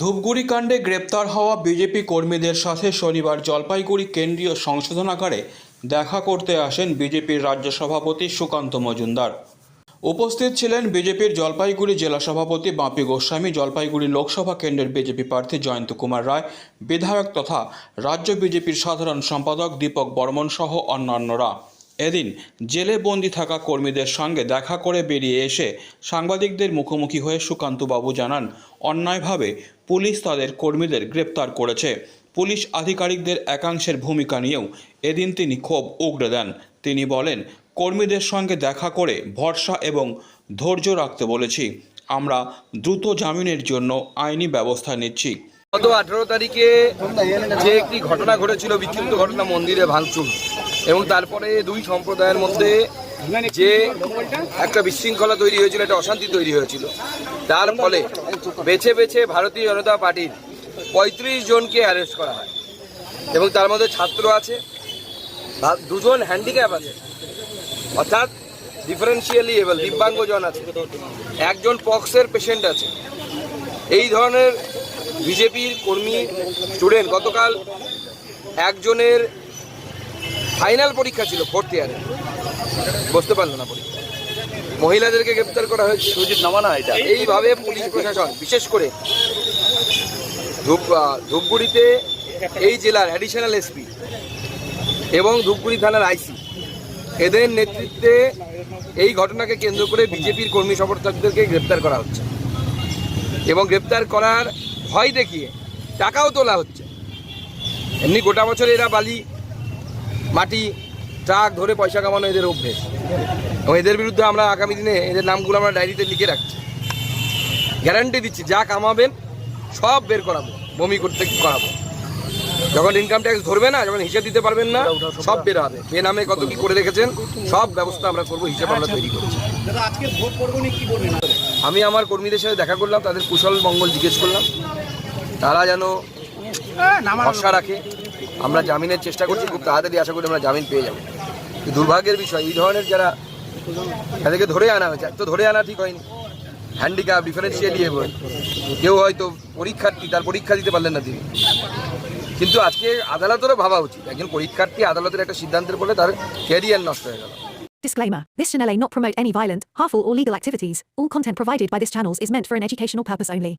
ধূপগুড়ি কাণ্ডে গ্রেপ্তার হওয়া বিজেপি কর্মীদের সাথে শনিবার জলপাইগুড়ি কেন্দ্রীয় সংশোধনাগারে দেখা করতে আসেন বিজেপির রাজ্য সভাপতি সুকান্ত মজুমদার। উপস্থিত ছিলেন বিজেপির জলপাইগুড়ি জেলা সভাপতি বাপি গোস্বামী, জলপাইগুড়ি লোকসভা কেন্দ্রের বিজেপি প্রার্থী জয়ন্ত কুমার রায়, বিধায়ক তথা রাজ্য বিজেপির সাধারণ সম্পাদক দীপক বর্মন সহ অন্যান্যরা। এদিন জেলে বন্দি থাকা কর্মীদের সঙ্গে দেখা করে বেরিয়ে এসে সাংবাদিকদের মুখোমুখি হয়ে সুকান্তবাবু জানান, অন্যায়ভাবে পুলিশ তাদের কর্মীদের গ্রেপ্তার করেছে। পুলিশ আধিকারিকদের একাংশের ভূমিকা নিয়েও এদিন তিনি ক্ষোভ উগড়ে দেন। তিনি বলেন, কর্মীদের সঙ্গে দেখা করে ভরসা এবং ধৈর্য রাখতে বলেছি। আমরা দ্রুত জামিনের জন্য আইনি ব্যবস্থা নিচ্ছি। গত আঠারো তারিখে যে একটি ঘটনা ঘটেছিল, বিক্ষিপ্ত ঘটনা মন্দিরে ভাঙচুর। এবং তারপরে দুই সম্প্রদায়ের মধ্যে যে একটা বিশৃঙ্খলা তৈরি হয়েছিল, একটা অশান্তি তৈরি হয়েছিল, তার ফলে বেছে বেছে ভারতীয় জনতা পার্টির পঁয়ত্রিশ জনকে অ্যারেস্ট করা হয়। এবং তার মধ্যে ছাত্র আছে দুজন হ্যান্ডিক্যাপ আছে, অর্থাৎ ডিফারেন্সিয়ালি এবেল দিব্যাঙ্গজন আছে, একজন পক্সের পেশেন্ট আছে। এই ধরনের বিজেপির কর্মী স্টুডেন্ট গতকাল একজনের ফাইনাল পরীক্ষা ছিল ফোর্থ ইয়ারে বসতে পারল না পরীক্ষা। মহিলাদেরকে গ্রেপ্তার করা হয়েছে। সুজিত নামানা এটা। এইভাবে পুলিশ প্রশাসন বিশেষ করে ধূপ ধূপগুড়িতে এই জেলার অ্যাডিশনাল এসপি এবং ধূপগুড়ি থানার আইসি এদের নেতৃত্বে এই ঘটনাকে কেন্দ্র করে বিজেপির কর্মী সমর্থকদেরকে গ্রেপ্তার করা হচ্ছে। এবং গ্রেপ্তার করার ভয় দেখিয়ে টাকাও তোলা হচ্ছে। এমনি গোটা বছর এরা বালি মাটি, ট্রাক ধরে পয়সা কামানো এদের অভ্যেস। এবং এদের বিরুদ্ধে আমরা আগামী দিনে এদের নামগুলো আমরা ডায়েরিতে লিখে রাখছি। গ্যারান্টি দিচ্ছি, যা কামাবেন, সব বের করাবো, বমি করতে করাবো। যখন ইনকাম ট্যাক্স ধরবে না, যখন হিসাব দিতে পারবেন না, সব বের হবে। কে নামে কত কি করে রেখেছেন, সব ব্যবস্থা আমরা করব, হিসাব আমরা তৈরি করছি। আমি আমার কর্মীদের সাথে দেখা করলাম, তাদের কুশল মঙ্গল জিজ্ঞেস করলাম। তারা যেন ভরসা রাখে। আমরা জামিনের চেষ্টা করছি খুব তাড়াতাড়ি আশা করি আমরা জামিন পেয়ে যাব। দুর্ভাগ্যের বিষয় এই ধরনের যারা তাদেরকে ধরে আনা হয়েছে তো ধরে আনা ঠিক হয়নি। হ্যান্ডিক্যাপ ডিফারেন্সিয়ালি এবং কেউ হয়তো পরীক্ষার্থী তার পরীক্ষা দিতে পারলেন না তিনি। কিন্তু আজকে আদালতেরও ভাবা উচিত। একজন পরীক্ষার্থী আদালতের একটা সিদ্ধান্তের ফলে তার ক্যারিয়ার নষ্ট হয়ে গেল। Disclaimer This channel may not promote any violent, harmful, or legal activities. All content provided by this channel is meant for an educational purpose only.